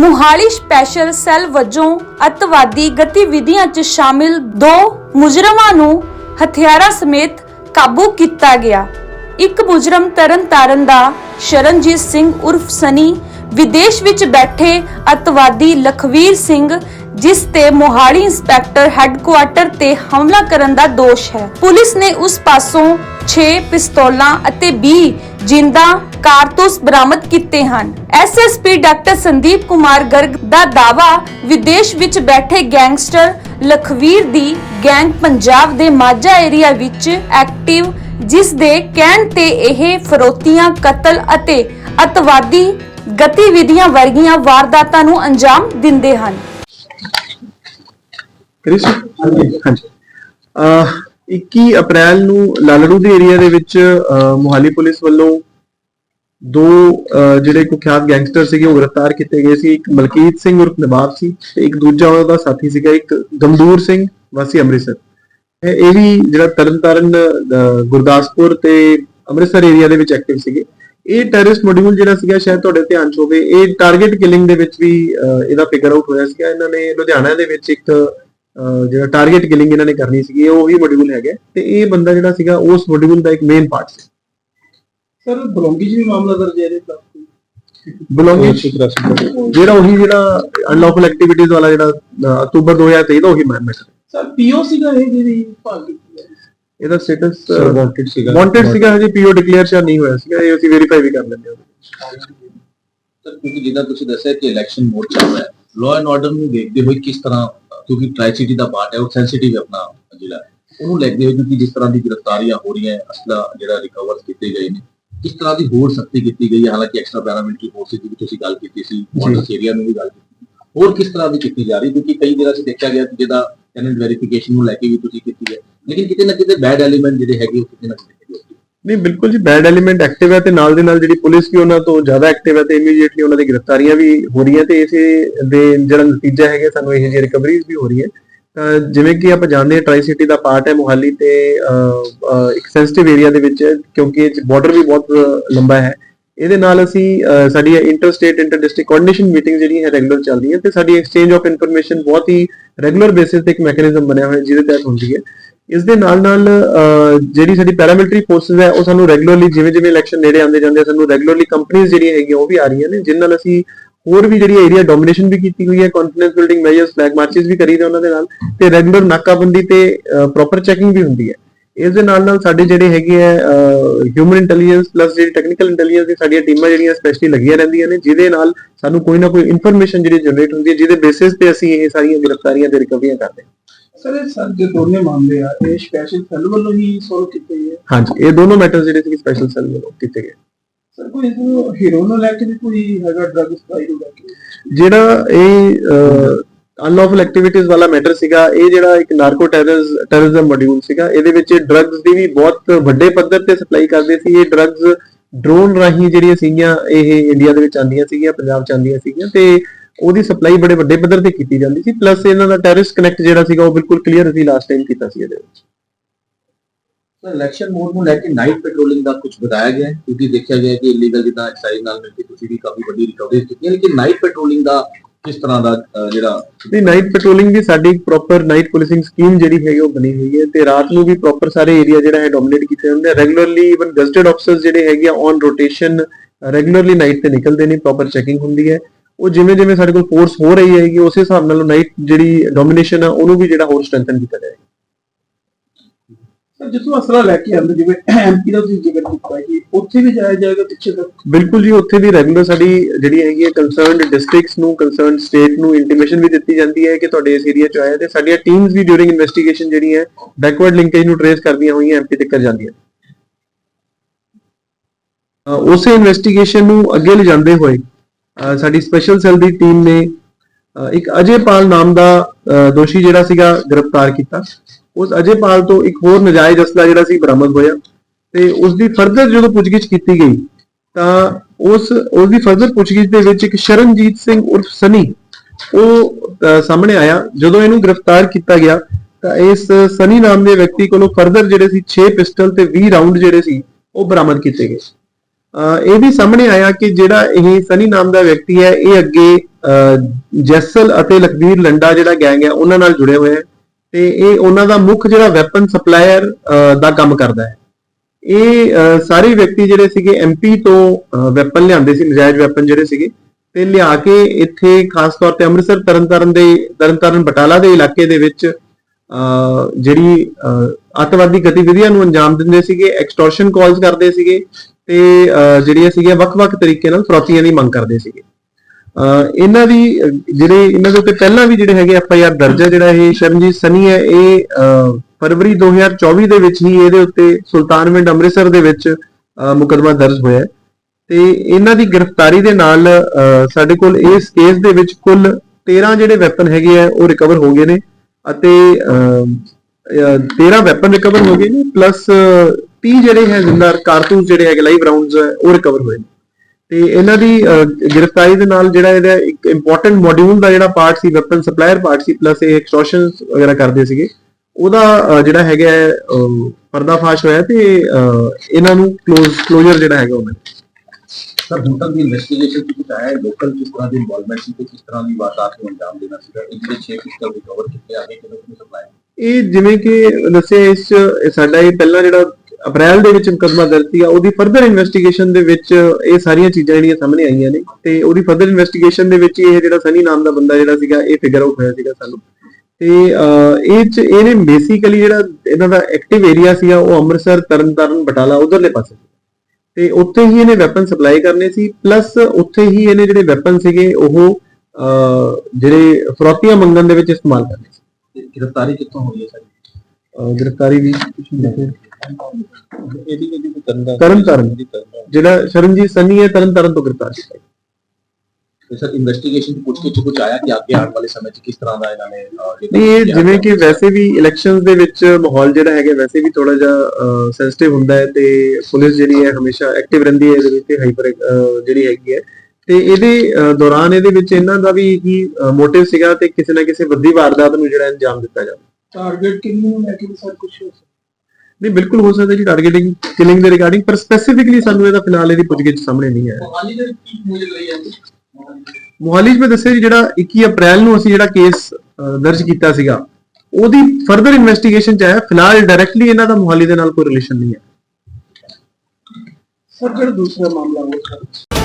Mohali special cell ਵਜੋਂ ਅਤਵਾਦੀ ਗਤੀਵਿਧੀਆਂ 'ਚ ਸ਼ਾਮਿਲ ਦੋ ਮੁਜਰਮਾਂ ਨੂੰ ਹਥਿਆਰਾਂ ਸਮੇਤ ਕਾਬੂ ਕੀਤਾ ਗਿਆ। ਇੱਕ ਮੁਜਰਮ ਤਰਨਤਾਰਨ ਦਾ ਸ਼ਰਨਜੀਤ ਸਿੰਘ ਉਰਫ ਸਨੀ, ਵਿਦੇਸ਼ ਵਿੱਚ ਬੈਠੇ ਅਤਵਾਦੀ ਲਖਵੀਰ ਸਿੰਘ, ਜਿਸ ਤੇ ਮੋਹਾਲੀ ਇੰਸਪੈਕਟਰ ਹੈੱਡਕੁਆਰਟਰ ਤੇ ਹਮਲਾ ਕਰਨ ਦਾ ਦੋਸ਼ ਹੈ। ਪੁਲਿਸ ਨੇ ਉਸ ਪਾਸੋਂ 6 ਪਿਸਤੌਲਾਂ ਅਤੇ 20 ਜਿੰਦਾ ਕਾਰਤੂਸ ਬਰਾਮਦ ਕੀਤੇ ਹਨ। ਐਸਐਸਪੀ ਡਾਕਟਰ ਸੰਦੀਪ ਕੁਮਾਰ ਗਰਗ ਦਾ ਦਾਵਾ ਵਿਦੇਸ਼ ਵਿੱਚ ਬੈਠੇ ਗੈਂਗਸਟਰ ਲਖਵੀਰ ਦੀ ਗੈਂਗ ਪੰਜਾਬ ਦੇ ਮਾਝਾ ਏਰੀਆ ਵਿੱਚ ਐਕਟਿਵ, ਜਿਸ ਦੇ ਕਹਿਣ ਤੇ ਇਹ ਫਰੋਤੀਆਂ, ਕਤਲ ਅਤੇ ਅਤਵਾਦੀ ਗਤੀਵਿਧੀਆਂ ਵਰਗੀਆਂ ਵਾਰਦਾਤਾਂ ਨੂੰ ਅੰਜਾਮ ਦਿੰਦੇ ਹਨ। ਕ੍ਰਿਸ ਹਾਂਜੀ ਹਾਂਜੀ। ਅਹ 21 ਅਪ੍ਰੈਲ ਨੂੰ ਲਾਲੜੂ ਦੇ ਏਰੀਆ ਦੇ ਵਿੱਚ ਅਹ, ਮੋਹਾਲੀ ਪੁਲਿਸ ਵੱਲੋਂ ਦੋ ਜਿਹੜੇ ਕੁਖਿਆਤ ਗੈਂਗਸਟਰ ਸੀਗੇ ਉਹ ਗ੍ਰਿਫਤਾਰ ਕੀਤੇ ਗਏ ਸੀ। ਇੱਕ ਮਲਕੀਤ ਸਿੰਘ ਉਰਫ ਨਵਾਬ ਸੀ ਤੇ ਇੱਕ ਦੂਜਾ ਉਹਦਾ ਸਾਥੀ ਸੀਗਾ ਇੱਕ ਗੰਦੂਰ ਸਿੰਘ ਵਾਸੀ ਅੰਮ੍ਰਿਤਸਰ। ਇਹ ਵੀ ਜਿਹੜਾ ਤਰਨਤਾਰਨ ਅਹ, ਗੁਰਦਾਸਪੁਰ ਤੇ ਅੰਮ੍ਰਿਤਸਰ ਏਰੀਆ ਦੇ ਵਿੱਚ ਐਕਟਿਵ ਸੀਗੇ। ਇਹ ਟੈਰਰਿਸਟ ਮੋਡਿਊਲ ਜਿਹੜਾ ਸੀਗਾ ਸ਼ਾਇਦ ਤੁਹਾਡੇ ਧਿਆਨ ਚ ਹੋਵੇ ਇਹ ਟਾਰਗੇਟ ਕਿਲਿੰਗ ਦੇ ਵਿੱਚ ਵੀ ਅਹ, ਇਹਦਾ ਫਿਗਰ ਆਊਟ ਹੋਇਆ ਸੀਗਾ। ਇਹਨਾਂ ਨੇ ਲੁਧਿਆਣਾ ਦੇ ਵਿੱਚ ਇੱਕ ਜਿਹੜਾ ਟਾਰਗੇਟ ਕਿਲਿੰਗ ਇਹਨਾਂ ਨੇ ਕਰਨੀ ਸੀਗੀ ਇਹ ਉਹੀ ਮੋਡਿਊਲ ਹੈਗਾ। ਤੇ ਇਹ ਬੰਦਾ ਜਿਹੜਾ ਸੀਗਾ ਉਸ ਮੋਡਿਊਲ ਦਾ ਇੱਕ ਮੇਨ ਪਾਰਟ ਸੀ। ਸਰ ਬਲੌਂਗੀ ਜੀ ਵੀ ਮਾਮਲਾ ਦਰਜ ਹੈ ਇਹਦੇ ਬਿਲੋਂਗਿੰਗ ਜਿਹੜਾ ਉਹੀ ਜਿਹੜਾ ਅਨਲੌਫਲ ਐਕਟੀਵਿਟੀਜ਼ ਵਾਲਾ ਜਿਹੜਾ ਅਕਤੂਬਰ 2023 ਦਾ ਉਹੀ ਮੈਟਰ ਸਰ ਪੀਓ ਸੀਗਾ ਇਹ ਜਿਹੜੀ ਭਾਗ ਹੈ ਇਹਦਾ ਸਟੇਟਸ ਵਾਂਟਡ ਸੀਗਾ। ਵਾਂਟਡ ਸੀਗਾ ਹਜੇ ਪੀਓ ਡਿਕਲੇਅਰ ਸ਼ਾ ਨਹੀਂ ਹੋਇਆ ਸੀਗਾ ਇਹ ਅਸੀਂ ਵੈਰੀਫਾਈ ਵੀ ਕਰ ਲੈਂਦੇ ਹਾਂ। ਸਰ ਕਿਉਂਕਿ ਜਿੱਦਾਂ ਤੁਸੀਂ ਦੱਸਿਆ ਕਿ ਇਲੈਕਸ਼ਨ ਮੋਡ ਚੱਲ ਰਿਹਾ ਹੈ ਲਾਅ ਐਂਡ ਆਰਡਰ ਨੂੰ ਦੇਖਦੇ ਹੋਏ ਕਿਸ ਤਰ੍ਹਾਂ ਕਿਉਂਕਿ ਟ੍ਰਾਈ ਸਿਟੀ ਦਾ ਪਾਰਟ ਹੈ ਉਹ ਸੈਂਸਿਟਿਵ ਹੈ ਆਪਣਾ ਜ਼ਿਲ੍ਹਾ। ਉਹਨੂੰ ਦੇਖਦੇ ਹੋਏ ਕਿਉਂਕਿ ਜਿਸ ਤਰ੍ਹਾਂ ਦੀ ਗ੍ਰਿਫਤਾਰੀਆਂ ਹੋ ਰਹੀਆਂ ਅਸਲਾ ਜਿਹੜਾ ਰਿਕਵਰ ਕੀਤੇ ਗਏ ਨੇ ਕਿਸ ਤਰ੍ਹਾਂ ਦੀ ਹੋਰ ਸਖਤੀ ਕੀਤੀ ਗਈ ਹੈ। ਹਾਲਾਂਕਿ ਐਕਸਟਰਾ ਪੈਰਾਮਿਲਟਰੀ ਫੋਰਸਿਸ ਦੀ ਵੀ ਤੁਸੀਂ ਗੱਲ ਕੀਤੀ ਸੀ ਬਾਰਡਰ ਏਰੀਆ ਨੂੰ ਵੀ ਗੱਲ ਕੀਤੀ ਹੋਰ ਕਿਸ ਤਰ੍ਹਾਂ ਦੀ ਕੀਤੀ ਜਾ ਰਹੀ ਕਿਉਂਕਿ ਕਈ ਜਗ੍ਹਾ 'ਤੇ ਦੇਖਿਆ ਗਿਆ ਕਿ ਜਿਹਦਾ ਟੈਨੈਂਟ ਵੈਰੀਫਿਕੇਸ਼ਨ ਨੂੰ ਲੈ ਕੇ ਵੀ ਤੁਸੀਂ ਕੀਤੀ ਹੈ। ਲੇਕਿਨ ਕਿਤੇ ਨਾ ਕਿਤੇ ਬੈਡ ਐਲੀਮੈਂਟ ਜਿਹੜੇ ਹੈਗੇ ਉਹ ਕਿਤੇ ਨਾ ਕਿਤੇ। ਨਹੀਂ ਬਿਲਕੁਲ ਜੀ ਬੈਡ ਐਲੀਮੈਂਟ ਐਕਟਿਵ ਹੈ ਤੇ ਨਾਲ ਦੇ ਨਾਲ ਜਿਹੜੀ ਪੁਲਿਸ ਵੀ ਉਹਨਾਂ ਤੋਂ ਜ਼ਿਆਦਾ ਐਕਟਿਵ ਹੈ ਤੇ ਇਮੀਡੀਏਟਲੀ ਉਹਨਾਂ ਦੀ ਗ੍ਰਿਫਤਾਰੀਆਂ ਵੀ ਹੋ ਰਹੀਆਂ ਤੇ ਇਸੇ ਦੇ ਜਿਹੜਾ ਨਤੀਜਾ ਹੈਗਾ ਸਾਨੂੰ ਇਹ ਜਿਹੇ ਰਿਕਵਰੀਜ਼ ਵੀ ਹੋ ਰਹੀ ਹੈ ਤਾਂ ਜਿਵੇਂ ਕਿ ਆਪਾਂ ਜਾਣਦੇ ਹਾਂ ਟਰਾਈ ਸਿਟੀ ਦਾ ਪਾਰਟ ਹੈ ਮੁਹਾਲੀ ਤੇ ਇੱਕ ਸੈਂਸਿਟਿਵ ਏਰੀਆ ਦੇ ਵਿੱਚ ਹੈ, ਕਿਉਂਕਿ ਬਾਰਡਰ ਵੀ ਬਹੁਤ ਲੰਬਾ ਹੈ। ਇਹਦੇ ਨਾਲ ਅਸੀਂ ਅਹ, ਸਾਡੀ inter state inter district coordination meeting ਜਿਹੜੀ ਹੈ ਰੈਗੂਲਰ ਚੱਲਦੀ ਹੈ ਤੇ ਸਾਡੀ ਐਕਸਚੇਂਜ ਆਫ ਇਨਫੋਰਮੇਸ਼ਨ ਬਹੁਤ ਹੀ ਰੈਗੂਲਰ ਬੇਸਿਸ ਤੇ ਇੱਕ ਮੈਕੈਨਿਜ਼ਮ ਬਣਿਆ ਹੋਇਆ ਜਿਹਦੇ ਤਹਿਤ ਹੁੰਦੀ ਹੈ। ਇਸ ਦੇ ਨਾਲ ਨਾਲ ਜਿਹੜੀ ਸਾਡੀ ਪੈਰਾਮਿਲਟਰੀ ਫੋਰਸਸ ਹੈ, ਉਹ ਸਾਨੂੰ ਰੈਗੂਲਰਲੀ ਜਿਵੇਂ ਜਿਵੇਂ ਇਲੈਕਸ਼ਨ ਨੇੜੇ ਆਉਂਦੇ ਜਾਂਦੇ ਸਾਨੂੰ ਰੈਗੂਲਰਲੀ ਕੰਪਨੀਆਂ ਜਿਹੜੀਆਂ ਹੈਗੀਆਂ, ਉਹ ਵੀ ਆ ਰਹੀਆਂ ਨੇ ਜਿਨ ਨਾਲ ਅਸੀਂ ਹੋਰ ਵੀ ਜਿਹੜੀ ਏਰੀਆ ਡੋਮੀਨੇਸ਼ਨ ਵੀ ਕੀਤੀ ਹੋਈ ਹੈ confidence building measures flag marches ਵੀ ਕਰੀਦੇ ਉਹਨਾਂ ਦੇ ਨਾਲ, ਤੇ ਰੈਗੂਲਰ ਨਾਕਾਬੰਦੀ ਤੇ ਪ੍ਰੋਪਰ ਚੈਕਿੰਗ ਵੀ ਹੁੰਦੀ ਹੈ। ਇਸ ਦੇ ਨਾਲ ਨਾਲ ਸਾਡੇ ਜਿਹੜੇ ਹੈਗੇ ਆ ਹਿਊਮਨ ਇੰਟੈਲੀਜੈਂਸ ਪਲੱਸ ਜਿਹੜੀ ਟੈਕਨੀਕਲ ਇੰਟੈਲੀਜੈਂਸ ਦੀ ਸਾਡੀਆਂ ਟੀਮਾਂ ਜਿਹੜੀਆਂ ਸਪੈਸ਼ਲੀ ਲੱਗੀਆਂ ਰਹਿੰਦੀਆਂ ਨੇ, ਜਿਹਦੇ ਨਾਲ ਸਾਨੂੰ ਕੋਈ ਨਾ ਕੋਈ ਇਨਫੋਰਮੇਸ਼ਨ ਜਿਹੜੀ ਜਨਰੇਟ ਹੁੰਦੀ ਹੈ, ਜਿਹਦੇ ਬੇਸਿਸ ਤੇ ਅਸੀਂ ਇਹ ਸਾਰੀਆਂ ਗ੍ਰਿਫਤਾਰੀਆਂ ਤੇ ਰਿਕਵਰੀਆਂ ਕਰਦੇ ਹਾਂ। ਸਰ ਇਹ ਸਰ ਜੋ ਦੋਨੇ ਮਾਮਲੇ ਆ ਇਹ ਸਪੈਸ਼ਲ ਸੈੱਲ ਵੱਲੋਂ ਹੀ ਸੋਲਵ ਕੀਤੇ ਗਏ। ਹਾਂਜੀ ਇਹ ਦੋਨੋਂ ਮੈਟਰਸ ਜਿਹੜੇ ਸੀ ਸਪੈਸ਼ਲ ਸੈੱਲ ਵੱਲੋਂ ਕੀਤੇ ਗਏ। ਸਰ ਕੋਈ ਇਸ ਨੂੰ ਹੀਰੋ ਨੂੰ ਲੈ ਕੇ ਵੀ ਕੋਈ ਹੈਗਾ ਡਰਗ ਸਪਲਾਈ ਨੂੰ ਲੈ ਕੇ? ਜਿਹੜਾ ਇਹ ਅਨਲੌਫਲ ਐਕਟੀਵਿਟੀਜ਼ ਵਾਲਾ ਮੈਟਰ ਸੀਗਾ ਇਹ ਜਿਹੜਾ ਇੱਕ ਨਾਰਕੋ ਟੈਰਰਿਜ਼ਮ ਮੋਡਿਊਲ ਸੀਗਾ ਇਹਦੇ ਵਿੱਚ ਡਰੱਗਸ ਦੀ ਵੀ ਬਹੁਤ ਵੱਡੇ ਪੱਧਰ ਤੇ ਸਪਲਾਈ ਕਰਦੇ ਸੀ। ਇਹ ਡਰੱਗਸ ਡਰੋਨ ਰਾਹੀਂ ਜਿਹੜੀਆਂ ਸੀਗੀਆਂ ਇਹ ਇੰਡੀਆ ਦੇ ਵਿੱਚ ਆਉਂਦੀਆਂ ਸੀਗੀਆਂ ਪੰਜਾਬ ਚ ਆਉਂਦੀਆਂ ਸੀਗੀਆਂ ਤੇ ਉਹਦੀ ਸਪਲਾਈ ਬੜੇ ਵੱਡੇ ਪੱਧਰ ਤੇ ਕੀਤੀ ਜਾਂਦੀ ਸੀ ਪਲੱਸ ਇਹਨਾਂ ਦਾ ਟੈਰਰਿਸਟ ਕਨੈਕਟ ਜਿਹੜਾ ਸੀਗਾ ਉਹ ਬਿਲਕੁਲ ਕਲੀਅਰ ਅਸੀਂ ਲਾਸਟ ਟਾਈਮ ਕੀਤਾ ਸੀ ਇਹਦੇ ਵਿੱਚ। ਸਰ ਇਲੈਕਸ਼ਨ ਮੋਡ ਨੂੰ ਲੈ ਕੇ ਨਾਈਟ ਪੈਟਰੋਲਿੰਗ ਦਾ ਕੁਝ ਬਤਾਇਆ ਗਿਆ ਹੈ ਕਿਉਂਕਿ ਦੇਖਿਆ ਗਿਆ ਹੈ ਕਿ ਇਲੀਗਲ ਜਿੱਦਾਂ ਐਕਸਾਈਜ਼ ਨਾਲ ਮਿਲ ਕੇ ਤੁਸੀਂ ਵੀ ਕਾਫੀ ਵੱਡੀ ਰਿਕਵਰੀ ਕੀਤੀ ਹੈ ਲੇਕਿਨ ਨਾਈਟ ਪੈਟਰੋਲਿੰਗ ਦਾ ਕਿਸ ਤਰ੍ਹਾਂ ਦਾ ਜਿਹੜਾ ਨਹੀਂ ਨਾਈਟ ਪੈਟਰੋਲਿੰਗ ਵੀ ਸਾਡੀ ਪ੍ਰੋਪਰ ਨਾਈਟ ਪੁਲਿਸਿੰਗ ਸਕੀਮ ਜਿਹੜੀ ਹੈਗੀ ਉਹ ਬਣੀ ਹੋਈ ਹੈ ਤੇ ਰਾਤ ਨੂੰ ਵੀ ਪ੍ਰੋਪਰ ਸਾਰੇ ਏਰੀਆ ਜਿਹੜਾ ਹੈ ਡੋਮਿਨੇਟ ਕੀਤੇ ਹੁੰਦੇ ਆ। ਰੈਗੂਲਰਲੀ ਇਵਨ ਗਜ਼ਟਡ ਆਫਸਰਸ ਜਿਹੜੇ ਹੈਗੇ ਆ ਔਨ ਰੋਟੇਸ਼ਨ ਰੈਗੂਲਰਲੀ ਨਾਈਟ ਤੇ ਨਿਕਲਦੇ ਨੇ ਪ੍ਰੋਪਰ ਚੈਕਿੰਗ ਹੁੰਦੀ ਹੈ। ਉਹ ਜਿਵੇਂ ਜਿਵੇਂ ਸਾਡੇ ਕੋਲ ਫੋਰਸ ਹੋ ਰਹੀ ਹੈਗੀ ਉਸੇ ਹਿਸਾਬ ਨਾਲ ਨਾਈਟ ਜਿਹੜੀ ਡੋਮਿਨੇਸ਼ਨ ਆ ਉਹਨੂੰ ਵੀ ਜਿਹੜਾ ਹੋਰ ਸਟਰੈਂਥਨ ਕੀਤਾ ਜਾਏਗਾ। ਸਰ ਜਿੱਥੋਂ ਅਸਲਾ ਲੈ ਕੇ ਆਉਂਦੇ ਜਿਵੇਂ ਐਮਪੀ ਦਾ ਤੁਸੀਂ ਜ਼ਿਕਰ ਕੀਤਾ ਹੈ ਕਿ ਉੱਥੇ ਵੀ ਜਾਇਆ ਜਾਏਗਾ ਪਿੱਛੇ ਤੱਕ? ਬਿਲਕੁਲ ਜੀ ਉੱਥੇ ਵੀ ਰੈਗੂਲਰ ਸਾਡੀ ਜਿਹੜੀ ਹੈਗੀ ਹੈ ਕੰਸਰਨਡ ਡਿਸਟ੍ਰਿਕਟਸ ਨੂੰ ਕੰਸਰਨਡ ਸਟੇਟ ਨੂੰ ਇੰਟੀਮੇਸ਼ਨ ਵੀ ਦਿੱਤੀ ਜਾਂਦੀ ਹੈ ਕਿ ਤੁਹਾਡੇ ਇਸ ਏਰੀਆ ਚ ਆਇਆ ਤੇ ਸਾਡੀਆਂ ਟੀਮਸ ਵੀ ਡਿਊਰਿੰਗ ਇਨਵੈਸਟੀਗੇਸ਼ਨ ਜਿਹੜੀ ਹੈ ਬੈਕਵਰਡ ਲਿੰਕੇਜ ਨੂੰ ਟ੍ਰੇਸ ਕਰਦੀਆਂ ਹੋਈਆਂ ਐਮਪੀ ਤੱਕ ਜਾਂਦੀਆਂ। ਉਸੇ ਇਨਵੈਸਟੀਗੇਸ਼ਨ ਨੂੰ ਅੱਗੇ ਲਿਜਾਂਦੇ ਹੋਏ ਸਾਡੀ ਸਪੈਸ਼ਲ ਸੈੱਲ ਦੀ ਟੀਮ ਨੇ, ਅਹ ਇੱਕ ਅਜੇਪਾਲ ਨਾਮ ਦਾ ਦੋਸ਼ੀ ਜਿਹੜਾ ਸੀਗਾ ਗ੍ਰਿਫਤਾਰ ਕੀਤਾ। ਉਸ ਅਜੇਪਾਲ ਤੋਂ ਇੱਕ ਹੋਰ ਨਜਾਇਜ਼ ਅਸਲਾ ਜਿਹੜਾ ਸੀ, ਬਰਾਮਦ ਹੋਇਆ। ਤੇ ਉਸ ਦੀ ਫਰਦਰ ਜਦੋਂ ਪੁੱਛਗਿੱਛ ਕੀਤੀ ਗਈ, ਤਾਂ ਉਸ ਉਸ ਦੀ ਫਰਦਰ ਪੁੱਛਗਿੱਛ ਦੇ ਵਿੱਚ ਇੱਕ ਸ਼ਰਨਜੀਤ ਸਿੰਘ ਉਰਫ ਸਨੀ, ਉਹ ਸਾਹਮਣੇ ਆਇਆ। ਜਦੋਂ ਇਹਨੂੰ ਗ੍ਰਿਫਤਾਰ ਕੀਤਾ ਗਿਆ, ਤਾਂ ਇਸ ਸਨੀ ਨਾਮ ਦੇ ਵਿਅਕਤੀ ਕੋਲੋਂ ਫਰਦਰ ਜਿਹੜੇ ਸੀ 6 ਪਿਸਟਲ ਤੇ 20 ਰਾਉਂਡ ਜਿਹੜੇ ਸੀ, ਉਹ ਬਰਾਮਦ ਕੀਤੇ ਗਏ। ਇਹ ਵੀ ਸਾਹਮਣੇ ਆਇਆ ਕਿ ਜਿਹੜਾ ਇਹ ਸਨੀ ਨਾਮ ਦਾ ਵਿਅਕਤੀ ਹੈ ਇਹ ਅੱਗੇ ਜੈਸਲ ਅਤੇ ਲਖਬੀਰ ਲੰਡਾ ਜਿਹੜਾ ਗੈਂਗ ਹੈ ਉਹਨਾਂ ਨਾਲ ਜੁੜੇ ਹੋਏ ਹੈ ਤੇ ਇਹ ਉਹਨਾਂ ਦਾ ਮੁੱਖ ਜਿਹੜਾ ਵੈਪਨ ਸਪਲਾਇਰ ਦਾ ਕੰਮ ਕਰਦਾ ਹੈ। ਇਹ ਸਾਰੇ ਵਿਅਕਤੀ ਜਿਹੜੇ ਸੀਗੇ ਐਮਪੀ ਤੋਂ ਵੈਪਨ ਲਿਆਂਦੇ ਸੀ ਨਜਾਇਜ਼ ਵੈਪਨ ਜਿਹੜੇ ਸੀਗੇ ਤੇ ਲਿਆ ਕੇ ਇੱਥੇ ਖਾਸ ਤੌਰ ਤੇ ਅੰਮ੍ਰਿਤਸਰ ਤਰਨਤਾਰਨ ਦੇ ਤਰਨਤਾਰਨ ਬਟਾਲਾ ਦੇ ਇਲਾਕੇ ਦੇ ਵਿੱਚ ਅਹ, ਜਿਹੜੀ ਅਹ, ਅੱਤਵਾਦੀ ਗਤੀਵਿਧੀਆਂ ਨੂੰ ਅੰਜਾਮ ਦਿੰਦੇ ਸੀਗੇ ਐਕਸਟੋਰਸ਼ਨ ਕਾਲਸ ਕਰਦੇ ਸੀਗੇ ਤੇ ਜਿਹੜੀਆਂ ਸੀਗੀਆਂ ਵੱਖ-ਵੱਖ ਤਰੀਕੇ ਨਾਲ ਫਰੋਤੀਆਂ ਦੀ ਮੰਗ ਕਰਦੇ ਸੀਗੇ। ਇਹਨਾਂ ਦੀ ਜਿਹੜੇ ਇਹਨਾਂ ਦੇ ਉੱਤੇ ਪਹਿਲਾਂ ਵੀ ਜਿਹੜੇ ਹੈਗੇ ਐਫ ਆਈ ਆਰ ਦਰਜ ਹੈ ਜਿਹੜਾ ਇਹ ਸ਼ਰਨਜੀਤ ਸਨੀ ਹੈ ਇਹ ਅਹ, ਫਰਵਰੀ 2024 ਦੇ ਵਿੱਚ ਹੀ ਇਹਦੇ ਉੱਤੇ ਸੁਲਤਾਨਵਿੰਡ ਅੰਮ੍ਰਿਤਸਰ ਦੇ ਵਿੱਚ ਅਹ, ਮੁਕੱਦਮਾ ਦਰਜ ਹੋਇਆ ਤੇ ਇਹਨਾਂ ਦੀ ਗ੍ਰਿਫਤਾਰੀ ਦੇ ਨਾਲ ਸਾਡੇ ਕੋਲ ਇਸ ਕੇਸ ਦੇ ਵਿੱਚ ਕੁੱਲ 13 ਜਿਹੜੇ ਵੈਪਨ ਹੈਗੇ ਆ ਉਹ ਰਿਕਵਰ ਹੋ ਗਏ ਨੇ ਅਤੇ ਅਹ, ਅਹ, 13 ਵੈਪਨ ਰਿਕਵਰ ਹੋ ਗਏ ਨੇ ਪਲੱਸ 30 ਜਿਹੜੇ ਹੈ ਜ਼ਿੰਦਾ ਕਾਰਤੂਸ ਜਿਹੜੇ ਹੈਗੇ ਲਾਈਵ ਰਾਉਂਡਸ ਉਹ ਰਿਕਵਰ ਹੋਏ ਤੇ ਇਹਨਾਂ ਦੀ ਗ੍ਰਿਫਤਾਰੀ ਦੇ ਨਾਲ ਜਿਹੜਾ ਇਹਦਾ ਇੱਕ ਇੰਪੋਰਟੈਂਟ ਮੋਡਿਊਲ ਦਾ ਜਿਹੜਾ ਪਾਰਟ ਸੀ ਵੈਪਨ ਸਪਲਾਇਰ ਪਾਰਟ ਸੀ ਪਲੱਸ ਇਹ ਐਕਸਟੋਰਸ਼ਨਸ ਵਗੈਰਾ ਕਰਦੇ ਸੀਗੇ ਉਹਦਾ ਜਿਹੜਾ ਹੈਗਾ ਪਰਦਾਫਾਸ਼ ਹੋਇਆ ਤੇ ਇਹਨਾਂ ਨੂੰ ক্লোਜ਼ ਕਲੋਜ਼ਰ ਜਿਹੜਾ ਹੈਗਾ ਉਹ ਮਿਲਿਆ ਸਰ ਹੁਣ ਤੱਕ ਦੀ ਇਨਵੈਸਟੀਗੇਸ਼ਨ ਚ ਕੁਝ ਆਇਆ ਹੈ ਲੋਕਲ ਕਿਸ ਤਰ੍ਹਾਂ ਦੀ ਇਨਵੋਲਵਮੈਂਟ ਸੀ ਤੇ ਕਿਸ ਤਰ੍ਹਾਂ ਦੀ ਵਾਰਦਾਤ ਨੂੰ ਅੰਜਾਮ ਦੇਣਾ ਸੀਗਾ? ਇਹ ਜਿਹੜੇ 6 ਪਿਸਟਲ ਰਿਕਵਰ ਕੀਤੇ ਆਗੇ ਕਿਹਨੂੰ ਕਿਹਨੂੰ ਸਪਲਾਈ ਇਹ ਜਿਵੇਂ ਕਿ ਦੱਸਿਆ ਇਸ ਸਾਡਾ ਇਹ ਪਹਿਲਾਂ ਜਿਹੜਾ ਅਪ੍ਰੈਲ ਦੇ ਵਿੱਚ ਮੁਕੱਦਮਾ ਦਰਜ ਸੀਗਾ, ਉਹਦੀ ਫਰਦਰ ਇਨਵੈਸਟੀਗੇਸ਼ਨ ਦੇ ਵਿੱਚ ਇਹ ਸਾਰੀਆਂ ਚੀਜ਼ਾਂ ਜਿਹੜੀਆਂ ਸਾਹਮਣੇ ਆਈਆਂ ਨੇ ਤੇ ਉਹਦੀ ਫਰਦਰ ਇਨਵੈਸਟੀਗੇਸ਼ਨ ਦੇ ਵਿੱਚ ਇਹ ਜਿਹੜਾ ਸਨੀ ਨਾਮ ਦਾ ਬੰਦਾ ਜਿਹੜਾ ਸੀਗਾ, ਇਹ ਫਿਗਰ ਆਊਟ ਹੋਇਆ ਸੀਗਾ ਸਾਨੂੰ। ਤੇ ਇਹ ਚ ਇਹਨੇ ਬੇਸਿਕਲੀ ਜਿਹੜਾ ਇਹਨਾਂ ਦਾ ਐਕਟਿਵ ਏਰੀਆ ਸੀਗਾ, ਉਹ ਅੰਮ੍ਰਿਤਸਰ, ਤਰਨਤਾਰਨ, ਬਟਾਲਾ, ਉਧਰਲੇ ਪਾਸੇ ਸੀ ਤੇ ਉੱਥੇ ਹੀ ਇਹਨੇ ਵੈਪਨ ਸਪਲਾਈ ਕਰਨੇ ਸੀ ਪਲੱਸ ਉੱਥੇ ਹੀ ਇਹਨੇ ਜਿਹੜੇ ਵੈਪਨ ਸੀਗੇ, ਉਹ ਜਿਹੜੇ ਫਰੋਤੀਆਂ ਮੰਗਣ ਦੇ ਵਿੱਚ ਇਸਤੇਮਾਲ ਕਰਨੇ ਸੀ। ਗ੍ਰਿਫਤਾਰੀ ਕਿੱਥੋਂ ਹੋਈ ਹੈ ਸਰ? ਗ੍ਰਿਫਤਾਰੀ ਵੀ ਇਹਦੀ ਇਹਦੀ ਕਰਨਾ ਤਰਨ ਤਾਰਨ ਜਿਹੜਾ ਸ਼ਰਨਜੀਤ ਸੰਨੀ ਹੈ ਤਰਨ ਤਾਰਨ ਤੋਂ ਗ੍ਰਿਫਤਾਰ ਕੀਤਾ ਸਰ ਇਨਵੈਸਟੀਗੇਸ਼ਨ ਪੁੱਛ ਕੇ ਕੁਝ ਆਇਆ ਕਿ ਅੱਗੇ ਆਉਣ ਵਾਲੇ ਸਮੇਂ ਚ ਕਿਸ ਤਰ੍ਹਾਂ ਦਾ ਇਹਨਾਂ ਨੇ ਨਹੀਂ ਇਹ ਜਿਵੇਂ। ਕਿ ਵੈਸੇ ਵੀ ਇਲੈਕਸ਼ਨਸ ਦੇ ਵਿੱਚ ਮਾਹੌਲ ਜਿਹੜਾ ਹੈਗਾ ਵੈਸੇ ਵੀ ਥੋੜਾ ਜਿਹਾ ਸੈਂਸਿਟਿਵ ਹੁੰਦਾ ਹੈ ਤੇ ਪੁਲਿਸ ਜਿਹੜੀ ਹੈ ਹਮੇਸ਼ਾ ਐਕਟਿਵ ਰਹਿੰਦੀ ਹੈ ਇਹਦੇ ਵਿੱਚ ਤੇ ਹਾਈਪਰ ਜਿਹੜੀ ਹੈਗੀ ਹੈ। ਤੇ ਇਹਦੇ ਦੌਰਾਨ ਇਹਦੇ ਵਿੱਚ ਇਹਨਾਂ ਦਾ ਵੀ ਹੀ ਮੋਟਿਵ ਸੀਗਾ ਤੇ ਕਿਸੇ ਨਾ ਕਿਸੇ ਵੱਡੀ ਵਾਰਦਾਤ ਨੂੰ ਜਿਹੜਾ ਅੰਜਾਮ ਦਿੱਤਾ ਜਾਵੇ। ਟਾਰਗੇਟ ਕਿੰਨੀ ਨੂੰ ਲੈ ਕੇ ਸਰ ਕੁਝ ਨਹੀਂ ਬਿਲਕੁਲ ਹੋ ਸਕਦਾ ਜੀ ਟਾਰਗੇਟਿੰਗ ਕਿਲਿੰਗ ਦੇ ਰਿਗਾਰਡਿੰਗ ਪਰ ਸਪੈਸੀਫਿਕਲੀ ਸਾਨੂੰ ਇਹਦਾ ਫਿਲਹਾਲ ਇਹਦੀ ਪੁੱਛਗਿੱਛ ਸਾਹਮਣੇ ਨਹੀਂ ਆਇਆ। ਮੋਹਾਲੀ ਦੇ ਕੀ ਮੁਝੇ ਲਈ ਜਾਂਦੀ ਮੋਹਾਲੀ 'ਚ ਮੈਂ ਦੱਸਿਆ ਜੀ ਜਿਹੜਾ 21 ਅਪ੍ਰੈਲ ਨੂੰ ਅਸੀਂ ਜਿਹੜਾ ਕੇਸ ਦਰਜ ਕੀਤਾ ਸੀਗਾ ਉਹਦੀ ਫਰਦਰ ਇਨਵੈਸਟੀਗੇਸ਼ਨ ਚ ਆਇਆ ਫਿਲਹਾਲ ਡਾਇਰੈਕਟਲੀ ਇਹਨਾਂ ਦਾ ਮੋਹਾਲੀ ਦੇ ਨਾਲ ਕੋਈ ਰਿਲੇਸ਼ਨ ਨਹੀਂ ਹੈ। ਸਰ ਜਿਹੜਾ ਦੂਸਰਾ ਮਾਮਲਾ ਉਹ